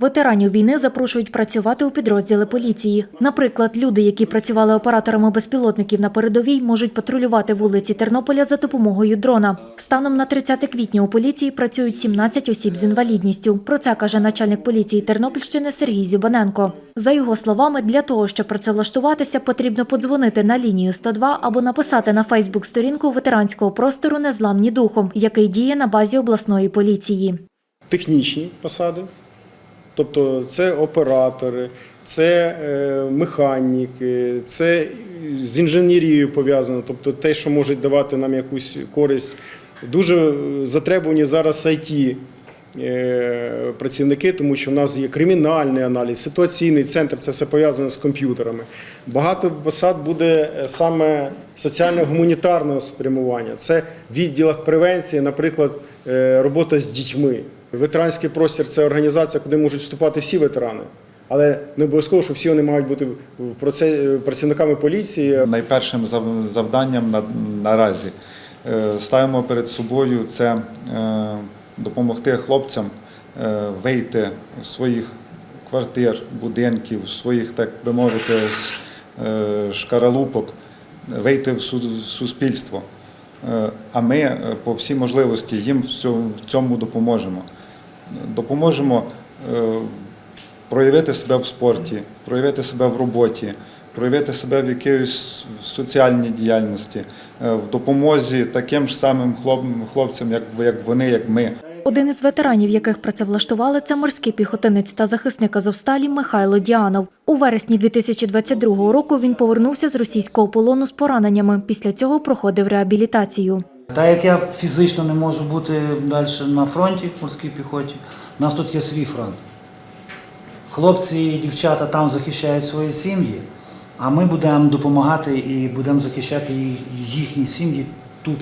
Ветеранів війни запрошують працювати у підрозділи поліції. Наприклад, люди, які працювали операторами безпілотників на передовій, можуть патрулювати вулиці Тернополя за допомогою дрона. Станом на 30 квітня у поліції працюють 17 осіб з інвалідністю. Про це каже начальник поліції Тернопільщини Сергій Зюбаненко. За його словами, для того, щоб працевлаштуватися, потрібно подзвонити на лінію 102 або написати на Фейсбук-сторінку ветеранського простору Незламні духом, який діє на базі обласної поліції. технічні посади, тобто це оператори, це е, механіки, це з інженерією пов'язано, тобто те, що може давати нам якусь користь. Дуже затребувані зараз IT е, працівники, тому що в нас є кримінальний аналіз, ситуаційний центр, це все пов'язано з комп'ютерами. Багато посад буде е, саме соціально-гуманітарного спрямування. Це в відділах превенції, наприклад, робота з дітьми. Ветеранський простір це організація, куди можуть вступати всі ветерани. Але не обов'язково, що всі вони мають бути працівниками поліції. Найпершим завданням на, наразі е, ставимо перед собою це е, допомогти хлопцям е, вийти з своїх квартир, будинків, своїх, так би мовити, шкаралупок, вийти в суспільство. А ми по всій можливості їм в цьому допоможемо. Допоможемо е, проявити себе в спорті, проявити себе в роботі, проявити себе в якійсь соціальній діяльності, е, в допомозі таким ж самим хлопцям, як, вони, як ми. Один із ветеранів, яких працевлаштували, це морський піхотинець та захисник Азовсталі Михайло Діанов. У вересні 2022 року він повернувся з російського полону з пораненнями. Після цього проходив реабілітацію. Так як я фізично не можу бути далі на фронті морській піхоті, у нас тут є свій фронт. Хлопці і дівчата там захищають свої сім'ї, а ми будемо допомагати і будемо захищати їхні сім'ї тут.